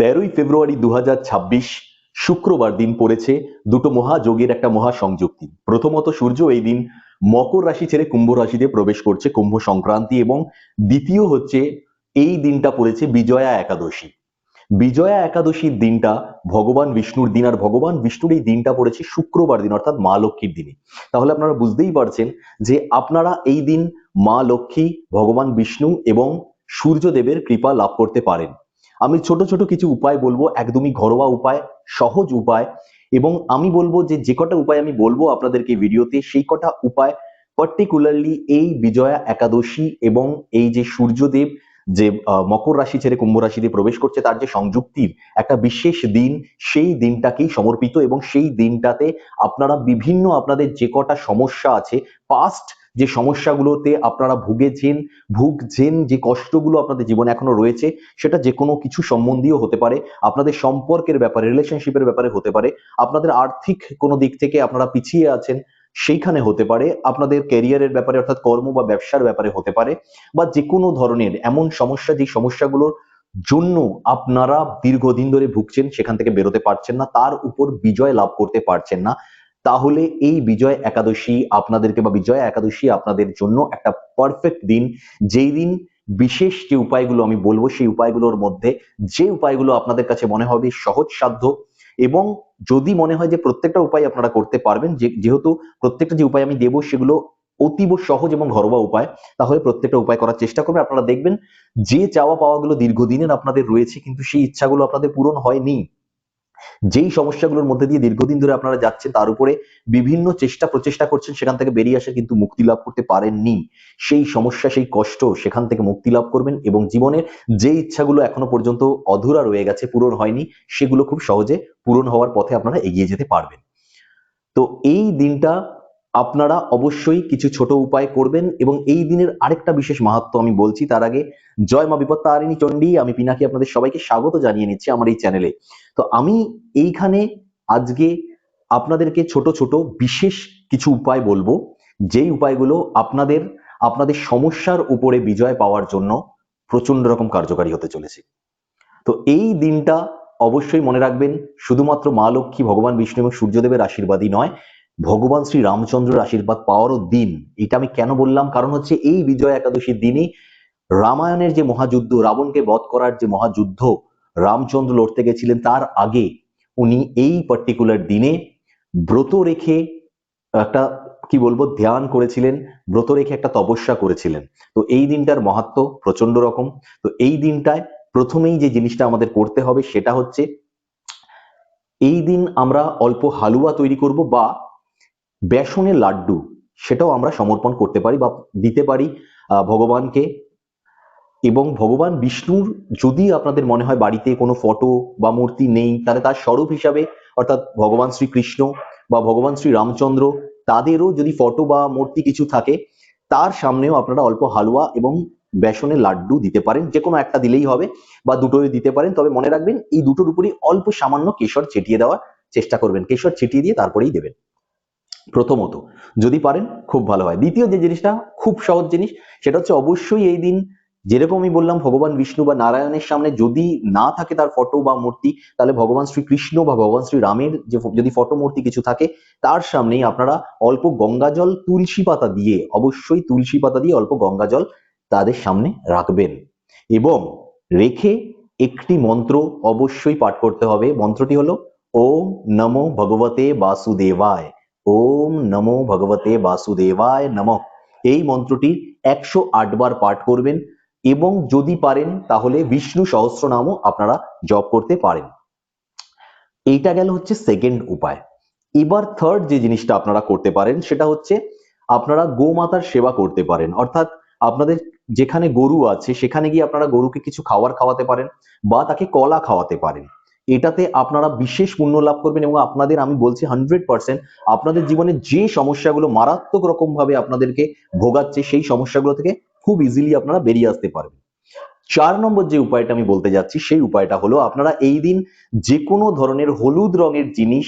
তেরোই ফেব্রুয়ারি দু হাজার ছাব্বিশ শুক্রবার দিন পড়েছে দুটো মহাযোগের একটা মহা সংযুক্তি প্রথমত সূর্য এই দিন মকর রাশি ছেড়ে কুম্ভ রাশিতে প্রবেশ করছে কুম্ভ সংক্রান্তি এবং দ্বিতীয় হচ্ছে এই দিনটা পড়েছে বিজয়া একাদশী। বিজয়া একাদশীর দিনটা ভগবান বিষ্ণুর দিন আর ভগবান বিষ্ণুর এই দিনটা পড়েছে শুক্রবার দিন, অর্থাৎ মা লক্ষ্মীর দিনে। তাহলে আপনারা বুঝতেই পারছেন যে আপনারা এই দিন মা লক্ষ্মী, ভগবান বিষ্ণু এবং সূর্যদেবের কৃপা লাভ করতে পারেন। আমি ছোট ছোট কিছু উপায় বলব, একদমই ঘরোয়া উপায়, সহজ উপায় এবং আমি বলব যে যে কটা উপায় আমি বলব আপনাদেরকে ভিডিওতে, সেই কটা উপায় পার্টিকুলারলি এই বিজয়া একাদশী এবং এই যে সূর্যদেব যে মকর রাশি ছেড়ে কুম্ভ রাশিতে প্রবেশ করছে, তার যে সংযুক্তির একটা বিশেষ দিন, সেই দিনটাকেই সমর্পিত এবং সেই দিনটাতে আপনারা বিভিন্ন আপনাদের যে কটা সমস্যা আছে পাস্ট যে সমস্যাগুলোতে আপনারা ভুগেছেন, ভুগছেন, যে কষ্টগুলো আপনাদের জীবনে এখনও রয়েছে, সেটা যে কোনো কিছু সম্বন্ধীয় হতে পারে, আপনাদের সম্পর্কের ব্যাপারে রিলেশনশিপের ব্যাপারে হতে পারে, আপনাদের আর্থিক কোনো দিক থেকে আপনারা পিছিয়ে আছেন, সেইখানে হতে পারে, আপনাদের ক্যারিয়ারের ব্যাপারে অর্থাৎ কর্ম বা ব্যবসার ব্যাপারে হতে পারে, বা যে কোনো ধরনের এমন সমস্যা, যে সমস্যাগুলোর জন্য আপনারা দীর্ঘদিন ধরে ভুগছেন, সেখান থেকে বেরোতে পারছেন না, তার উপর বিজয় লাভ করতে পারছেন না তাহলে এই বিজয় একাদশী আপনাদেরকে বা বিজয় একাদশী আপনাদের জন্য একটা পারফেক্ট দিন। যেই দিন বিশেষ যে উপায়গুলো আমি বলব, সেই উপায়গুলোর মধ্যে যে উপায়গুলো আপনাদের কাছে মনে হবে সহজসাধ্য এবং যদি মনে হয় যে প্রত্যেকটা উপায় আপনারা করতে পারবেন যেহেতু প্রত্যেকটা যে উপায় আমি দেবো সেগুলো অতীব সহজ এবং ঘরোয়া উপায়, তাহলে প্রত্যেকটা উপায় করার চেষ্টা করবেন। আপনারা দেখবেন যে চাওয়া পাওয়াগুলো দীর্ঘদিনের আপনাদের রয়েছে, কিন্তু সেই ইচ্ছাগুলো আপনাদের পূরণ হয়নি। যেই সমস্যাগুলোর মধ্যে দিয়ে দীর্ঘদিন ধরে আপনারা যাচ্ছেন, তার উপরে বিভিন্ন চেষ্টা প্রচেষ্টা করছেন, সেখান থেকে বেরিয়ে আসে কিন্তু মুক্তি লাভ করতে পারেননি। সেই সমস্যা, সেই কষ্ট সেখান থেকে মুক্তি লাভ করবেন এবং জীবনের যে ইচ্ছাগুলো এখনও পর্যন্ত অধুরা রয়ে গেছে, পূরণ হয়নি, সেগুলো খুব সহজে পূরণ হওয়ার পথে আপনারা এগিয়ে যেতে পারবেন। তো এই দিনটা আপনারা অবশ্যই কিছু ছোট উপায় করবেন এবং এই দিনের আরেকটা বিশেষ মাহাত্ম আমি বলছি তার আগে জয় মা বিপদ তারিণী চণ্ডী, আমি পিনাকি আপনাদের সবাইকে স্বাগত জানিয়ে নিচ্ছি আমার এই চ্যানেলে তো আমি এইখানে আজকে আপনাদেরকে ছোট ছোট বিশেষ কিছু উপায় বলব, যেই উপায়গুলো আপনাদের আপনাদের সমস্যার উপরে বিজয় পাওয়ার জন্য প্রচণ্ড রকম কার্যকারী হতে চলেছে। তো এই দিনটা অবশ্যই মনে রাখবেন, শুধুমাত্র মা লক্ষ্মী, ভগবান বিষ্ণু এবং সূর্যদেবের আশীর্বাদই নয় ভগবান শ্রী রামচন্দ্রের আশীর্বাদ পাওয়ারও দিন। এটা আমি কেন বললাম? কারণ হচ্ছে এই বিজয় একাদশীর দিনই রামায়ণের যে মহাযুদ্ধ, রাবণকে বধ করার যে মহাযুদ্ধ, রামচন্দ্র লড়তে গেছিলেন তার আগে উনি এই পার্টিকুলার দিনে ব্রত রেখে একটা, কি বলব, ধ্যান করেছিলেন, ব্রত রেখে একটা তপস্যা করেছিলেন। তো এই দিনটার মাহাত্ম প্রচণ্ড রকম। তো এই দিনটায় প্রথমেই যে জিনিসটা আমাদের করতে হবে সেটা হচ্ছে, এই দিন আমরা অল্প হালুয়া তৈরি করব বা বেসনের লাড্ডু, সেটাও আমরা সমর্পণ করতে পারি বা দিতে পারি ভগবানকে। এবং ভগবান বিষ্ণুর যদি আপনাদের মনে হয় বাড়িতে কোনো ফটো বা মূর্তি নেই, তাহলে তার স্বরূপ হিসাবে, অর্থাৎ ভগবান শ্রীকৃষ্ণ বা ভগবান শ্রী রামচন্দ্র তাদেরও যদি ফটো বা মূর্তি কিছু থাকে, তার সামনেও আপনারা অল্প হালুয়া এবং বেসনের লাড্ডু দিতে পারেন। যে কোনো একটা দিলেই হবে বা দুটোই দিতে পারেন। তবে মনে রাখবেন, এই দুটোর উপরই অল্প সামান্য কেশর ছিটিয়ে দেওয়ার চেষ্টা করবেন। কেশর ছিটিয়ে দিয়ে তারপরেই দেবেন। প্রথমত, যদি পারেন খুব ভালো হয়। দ্বিতীয় যে জিনিসটা, খুব সহজ জিনিস, সেটা হচ্ছে অবশ্যই এই দিন যেরকম আমি বললাম, ভগবান বিষ্ণু বা নারায়ণের সামনে যদি না থাকে তার ফটো বা মূর্তি, তাহলে ভগবান শ্রীকৃষ্ণ বা ভগবান শ্রী রামের যে যদি ফটো মূর্তি কিছু থাকে, তার সামনেই আপনারা অল্প গঙ্গা জল, তুলসী পাতা দিয়ে, অবশ্যই তুলসী পাতা দিয়ে অল্প গঙ্গা জল তাদের সামনে রাখবেন। এবং রেখে একটি মন্ত্র অবশ্যই পাঠ করতে হবে। মন্ত্রটি হলো, ওম নমো ভগবতে বাসুদেবায়। ওম নমো ভগবতে বাসুদেবায় নমঃ। এই মন্ত্রটি একশো আট বার পাঠ করবেন এবং যদি পারেন, তাহলে বিষ্ণু সহস্রনামও আপনারা জপ করতে পারেন। এইটা গেল হচ্ছে সেকেন্ড উপায়। এবার থার্ড যে জিনিসটা আপনারা করতে পারেন, সেটা হচ্ছে আপনারা গোমাতার সেবা করতে পারেন। অর্থাৎ আপনাদের যেখানে গরু আছে, সেখানে গিয়ে আপনারা গরুকে কিছু খাবার খাওয়াতে পারেন বা তাকে কলা খাওয়াতে পারেন। এটাতে আপনারা বিশেষ পুণ্য লাভ করবেন এবং আপনাদের, আমি বলছি হান্ড্রেড পার্সেন্ট আপনাদের জীবনে যে সমস্যাগুলো মারাত্মক রকম ভাবে আপনাদেরকে ভোগাচ্ছে, সেই সমস্যাগুলো থেকে খুব ইজিলি আপনারা বেরিয়ে আসতে পারবেন। চার নম্বর যে উপায়টা আমি বলতে যাচ্ছি, সেই উপায়টা হলো আপনারা এই দিন যে কোনো ধরনের হলুদ রঙের জিনিস,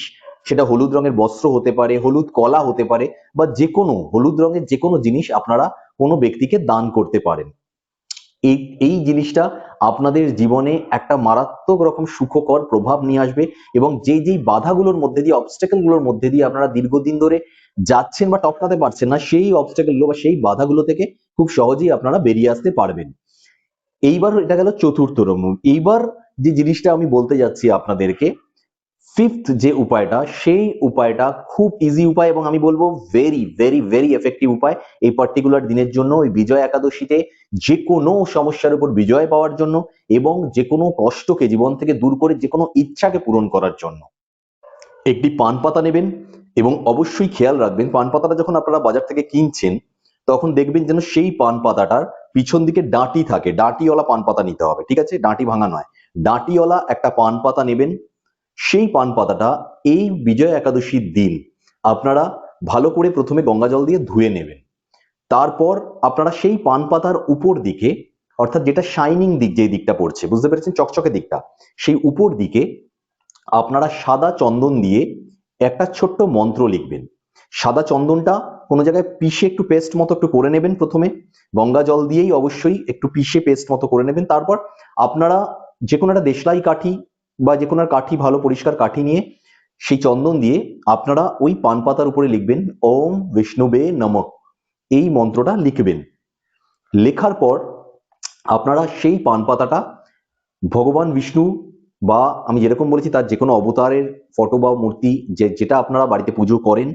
সেটা হলুদ রঙের বস্ত্র হতে পারে, হলুদ কলা হতে পারে, বা যে কোনো হলুদ রঙের যে কোনো জিনিস আপনারা কোনো ব্যক্তিকে দান করতে পারেন। এই এই জিনিসটা আপনাদের জীবনে একটা মারাত্মক রকম সুখকর প্রভাব নিয়ে আসবে এবং যেই যেই বাধাগুলোর মধ্যে দিয়ে অবস্টেকেলগুলোর মধ্যে দিয়ে আপনারা দীর্ঘদিন ধরে যাচ্ছেন বা টপকাতে পারছেন না, সেই অবস্টেকেলগুলো বা সেই বাধাগুলো থেকে খুব সহজেই আপনারা বেরিয়ে আসতে পারবেন। এইবার এটা গেল চতুর্থ রকম এইবার যে জিনিসটা আমি বলতে যাচ্ছি আপনাদেরকে ফিফথ যে উপায়টা, সেই উপায়টা খুব ইজি উপায় এবং আমি বলব ভেরি ভেরি ভেরি এফেক্টিভ উপায় এই পার্টিকুলার দিনের জন্য, ওই বিজয় একাদশীতে যে কোনো সমস্যার উপর বিজয় পাওয়ার জন্য এবং যে কোনো কষ্টকে জীবন থেকে দূর করে যে কোনো ইচ্ছাকে পূরণ করার জন্য। একটি পান পাতা নেবেন এবং অবশ্যই খেয়াল রাখবেন, পান পাতাটা যখন আপনারা বাজার থেকে কিনছেন, তখন দেখবেন যেন সেই পান পাতাটার পিছন দিকে ডাঁটি থাকে। ডাঁটিওয়ালা পান পাতা নিতে হবে, ঠিক আছে? ডাঁটি ভাঙা নয়। ডাঁটিওয়ালা একটা পান পাতা নেবেন। সেই পান পাতাটা এই বিজয় একাদশীর দিন আপনারা ভালো করে প্রথমে গঙ্গা জল দিয়ে ধুয়ে নেবেন। তারপর আপনারা সেই পান পাতার উপর দিকে, অর্থাৎ যেটা শাইনিং দিক, যে দিকটা পড়ছে, বুঝতে পেরেছেন? চকচকে দিকটা। সেই উপর দিকে আপনারা সাদা চন্দন দিয়ে একটা ছোট্ট মন্ত্র লিখবেন। সাদা চন্দনটা কোনো জায়গায় পিষে একটু পেস্ট মতো একটু করে নেবেন প্রথমে। গঙ্গা জল দিয়েই অবশ্যই একটু পিষে পেস্ট মতো করে নেবেন। তারপর আপনারা যে কোনো একটা দেশলাই কাঠি বা যে কোনো কাঠি, ভালো পরিষ্কার কাঠি নিয়ে সেই চন্দন দিয়ে আপনারা ওই পান পাতার উপরে লিখবেন, ওম বিষ্ণুবে নমঃ। এই মন্ত্রটা লিখবেন। লেখার পর আপনারা সেই পান পাতাটা ভগবান বিষ্ণু বা আমি যেরকম বলেছি তার যে কোনো অবতারের ফটো বা মূর্তি যে যেটা আপনারা বাড়িতে পুজো করেন,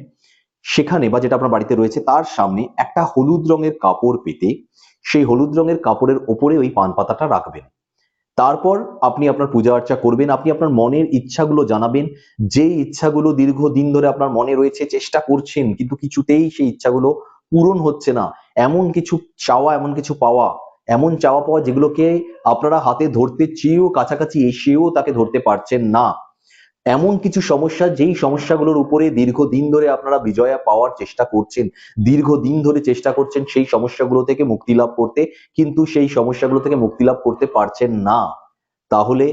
সেখানে বা যেটা আপনার বাড়িতে রয়েছে তার সামনে একটা হলুদ রঙের কাপড় পেতে সেই হলুদ রঙের কাপড়ের ওপরে ওই পান পাতাটা রাখবেন। তারপর আপনি আপনার পূজা আর্চা করবেন, আপনি আপনার মনের ইচ্ছাগুলো জানাবেন, যে ইচ্ছাগুলো দীর্ঘদিন ধরে আপনার মনে রয়েছে, চেষ্টা করছেন, কিন্তু কিছুতেই সেই ইচ্ছাগুলো পূরণ হচ্ছে না। এমন কিছু চাওয়া, এমন কিছু পাওয়া, এমন চাওয়া পাওয়া যেগুলোকে আপনারা হাতে ধরতে চেয়েও কাছাকাছি এসেও তাকে ধরতে পারছেন না। এমন কিছু সমস্যা, যেই সমস্যাগুলোর উপরে দীর্ঘদিন ধরে আপনারা বিজয়া পাওয়ার চেষ্টা করছেন, দীর্ঘদিন ধরে চেষ্টা করছেন সেই সমস্যাগুলো থেকে মুক্তি লাভ করতে, কিন্তু সেই সমস্যাগুলো থেকে মুক্তি লাভ করতে পারছেন না। তাহলে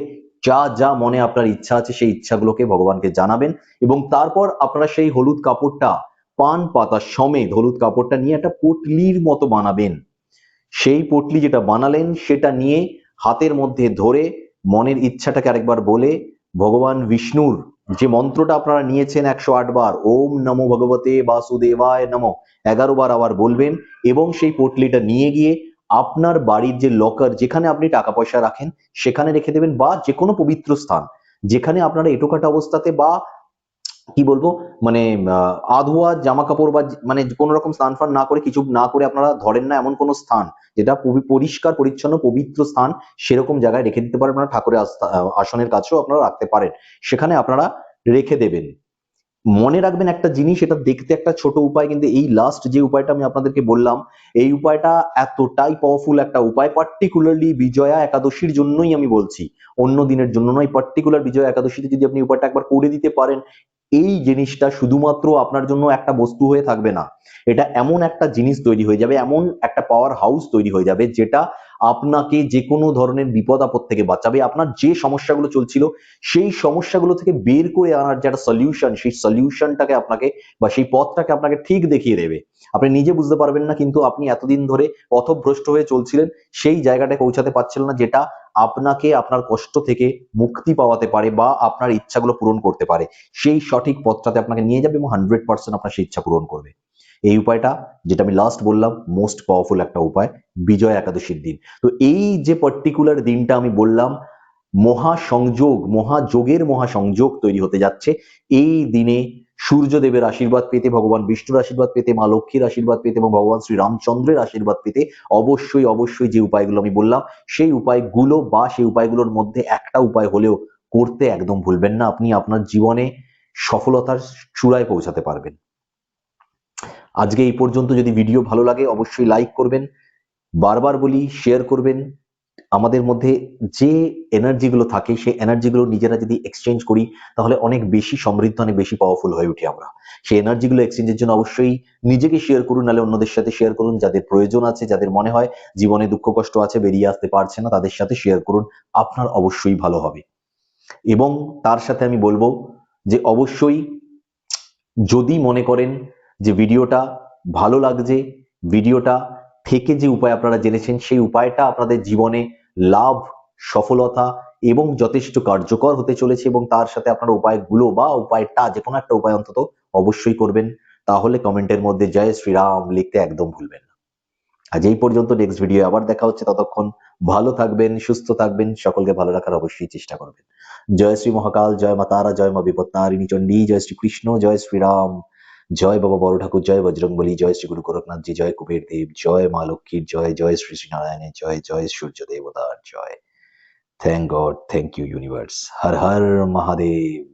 যা যা মনে আপনার ইচ্ছা আছে সেই ইচ্ছাগুলোকে ভগবানকে জানাবেন এবং তারপর আপনারা সেই হলুদ কাপড়টা পান পাতা সমেত হলুদ কাপড়টা নিয়ে একটা পটলির মতো বানাবেন। সেই পটলি যেটা বানালেন সেটা নিয়ে হাতের মধ্যে ধরে মনের ইচ্ছাটাকে আরেকবার বলে, ভগবান বিষ্ণুর যে মন্ত্রটা আপনারা নিয়েছেন একশো আট বার, ওম নমো ভগবতে বাসুদেবায় নমো, এগারো বার আবার বলবেন এবং সেই পটলিটা নিয়ে গিয়ে আপনার বাড়ির যে লকার যেখানে আপনি টাকা পয়সা রাখেন, সেখানে রেখে দেবেন বা যে কোনো পবিত্র স্থান, যেখানে আপনারা এটোকাটা অবস্থাতে বা কি বলব? মানে আধোয়া জামা কাপড় বা মানে কোন রকম স্নান ফান না করে কিছু না করে আপনারা ধরেন না এমন কোন স্থান যেটা পরিষ্কার, পরিচ্ছন্ন, পবিত্র স্থান সেরকম জায়গায় রেখে দিতে পারেন আপনারা ঠাকুরের আসনের কাছেও আপনারা রাখতে পারেন। সেখানে আপনারা রেখে দেবেন। মনে রাখবেন একটা জিনিস, এটা দেখতে একটা ছোট উপায়, কিন্তু এই লাস্ট যে উপায়টা আমি আপনাদেরকে বললাম, এই উপায়টা এতটাই পাওয়ারফুল একটা উপায় পার্টিকুলারলি বিজয়া একাদশীর জন্যই আমি বলছি। অন্য দিনের জন্য নয় পার্টিকুলার বিজয়া একাদশীতে যদি আপনি উপায়টা একবার করে দিতে পারেন এই জিনিসটা শুধুমাত্র আপনার জন্য একটা বস্তু হয়ে থাকবে না। এটা এমন একটা জিনিস তৈরি হয়ে যাবে, এমন একটা পাওয়ার হাউস তৈরি হয়ে যাবে, যেটা আপনাকে যে কোনো ধরনের বিপদ আপদ থেকে বাঁচাবে। আপনার যে সমস্যাগুলো চলছিল, সেই সমস্যাগুলো থেকে বের করে আনার যে একটা সলিউশন সেই সলিউশনটাকে আপনাকে বা সেই পথটাকে আপনাকে ঠিক দেখিয়ে দেবে। আপনি নিজে বুঝতে পারবেন না, কিন্তু আপনি এতদিন ধরে পথভ্রষ্ট হয়ে চলছিলেন, সেই জায়গাটায় পৌঁছাতে পারছিলেন না, যেটা আপনাকে আপনার কষ্ট থেকে মুক্তি পাওয়াতে পারে বা আপনার ইচ্ছাগুলো পূরণ করতে পারে। সেই সঠিক পথটাতে আপনাকে নিয়ে যাবে এবং হান্ড্রেড পার্সেন্ট আপনার সেই ইচ্ছা পূরণ করবে। এই উপায়টা, যেটা আমি লাস্ট বললাম মোস্ট পাওয়ারফুল একটা উপায়, বিজয় একাদশীর দিন। তো এই যে পার্টিকুলার দিনটা আমি বললাম, মহাসংযোগ, মহাযোগের মহাসংযোগ তৈরি হতে যাচ্ছে। এই দিনে সূর্যদেবের আশীর্বাদ পেতে, ভগবান বিষ্ণুর আশীর্বাদ পেতে, মা লক্ষ্মীর আশীর্বাদ পেতে এবং ভগবান শ্রী রামচন্দ্রের আশীর্বাদ পেতে অবশ্যই অবশ্যই যে উপায়গুলো আমি বললাম, সেই উপায়গুলো বা সেই উপায়গুলোর মধ্যে একটা উপায় হলেও করতে একদম ভুলবেন না। আপনি আপনার জীবনে সফলতার চূড়ায় পৌঁছাতে পারবেন। আজকে এই পর্যন্ত যদি ভিডিও ভালো লাগে, অবশ্যই লাইক করবেন, বারবার বলি শেয়ার করবেন। আমাদের মধ্যে যে এনার্জি গুলো থাকে, সেই এনার্জি গুলো নিজেরা যদি এক্সচেঞ্জ করি, তাহলে অনেক বেশি সমৃদ্ধ, অনেক বেশি পাওয়ারফুল হয়ে উঠি আমরা। সেই এনার্জি গুলো এক্সচেঞ্জের জন্য অবশ্যই নিজেকে শেয়ার করুন, নাহলে অন্যদের সাথে শেয়ার করুন। যাদের প্রয়োজন আছে, যাদের মনে হয় জীবনে দুঃখ, কষ্ট আছে, বেরিয়ে আসতে পারছে না, তাদের সাথে শেয়ার করুন। আপনার অবশ্যই ভালো হবে। এবং তার সাথে আমি বলব যে অবশ্যই যদি মনে করেন যে ভিডিওটা ভালো লাগছে, ভিডিওটা থেকে যে উপায় আপনারা জেনেছেন, সেই উপায়টা আপনাদের জীবনে লাভ, সফলতা এবং যথেষ্ট কার্যকর হতে চলেছে এবং তার সাথে আপনার উপায়গুলো বা উপায়টা যে কোনো একটা উপায় অন্তত অবশ্যই করবেন। তাহলে কমেন্টের মধ্যে জয় শ্রীরাম লিখতে একদম ভুলবেন না। আজ এই পর্যন্ত নেক্সট ভিডিও আবার দেখা হচ্ছে। ততক্ষণ ভালো থাকবেন, সুস্থ থাকবেন, সকলকে ভালো রাখার অবশ্যই চেষ্টা করবেন। জয় শ্রী মহাকাল, জয় মা তারা, জয় মা বিপত্তারিণী চণ্ডী, জয় শ্রী কৃষ্ণ, জয় শ্রীরাম। জয় বাবা বড় ঠাকুর, জয় বজরংবলী, জয় শ্রী গুরু গোরখনাথজি জয় কুবের দেব, জয় মা লক্ষ্মীর, জয় জয় শ্রী শ্রীনারায়ণের জয় জয় সূর্য দেবতার জয়। Thank God thank you universe Har Har Mahadev.